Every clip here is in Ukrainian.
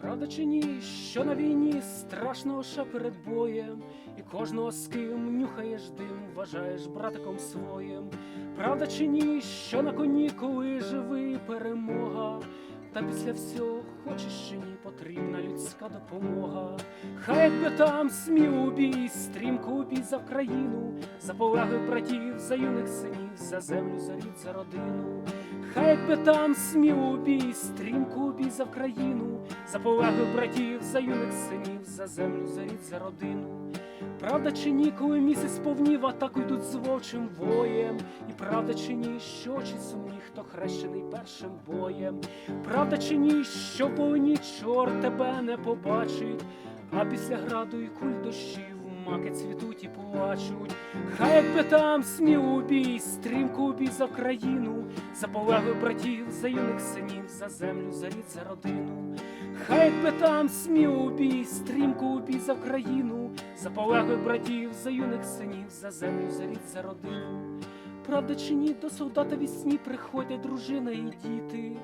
Правда чи ні, що на війні страшно лише перед боєм, і кожного з ким нюхаєш дим, вважаєш братиком своїм. Правда чи ні, що на коні, коли живий перемога, та після всього хочеш чи ні, потрібна людська допомога. Хай якби там сміло у бій, стрімко у за Вкраїну, за полеги братів, за юних синів, за землю, за рід, за родину. Хай якби там сміло бій, стрімко бій за Вкраїну, за полеги братів, за юних синів, за землю, за рід, за родину. Правда чи ні, коли місяць повнів, атаку йдуть з вовчим воєм, і правда чи ні, що очі сумні, хто хрещений першим боєм. Правда чи ні, що в полині чорт тебе не побачить, а після граду і куль дощів маки цвітуть і плачуть. Хай якби там сміло у бій, стрімко у бій за країну, за полеглих братів, за юних синів, за землю, за рід, за родину. Хай якби там сміло у бій, стрімко у за країну, за полеглих братів, за юних синів, за землю, за рід, за родину. Правда чи ні, до солдата вісні приходять дружина і діти,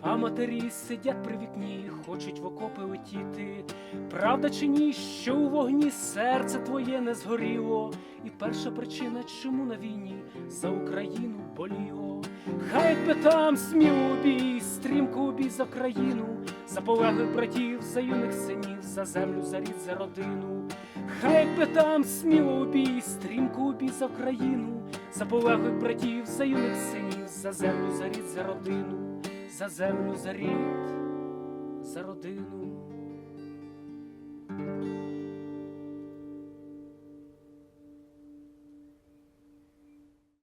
а матері сидять при вікні, хочуть в окопи летіти. Правда чи ні, що у вогні серце твоє не згоріло, і перша причина, чому на війні за Україну боліло. Хай би там сміло бій, стрімко бій за країну, за полеглих братів, за юних синів, за землю, за рід, за родину. Хай би там сміло у стрімко у бій за країну, за полеглих братів, за юних синів, за землю, за рід, за родину, за землю, за рід, за родину.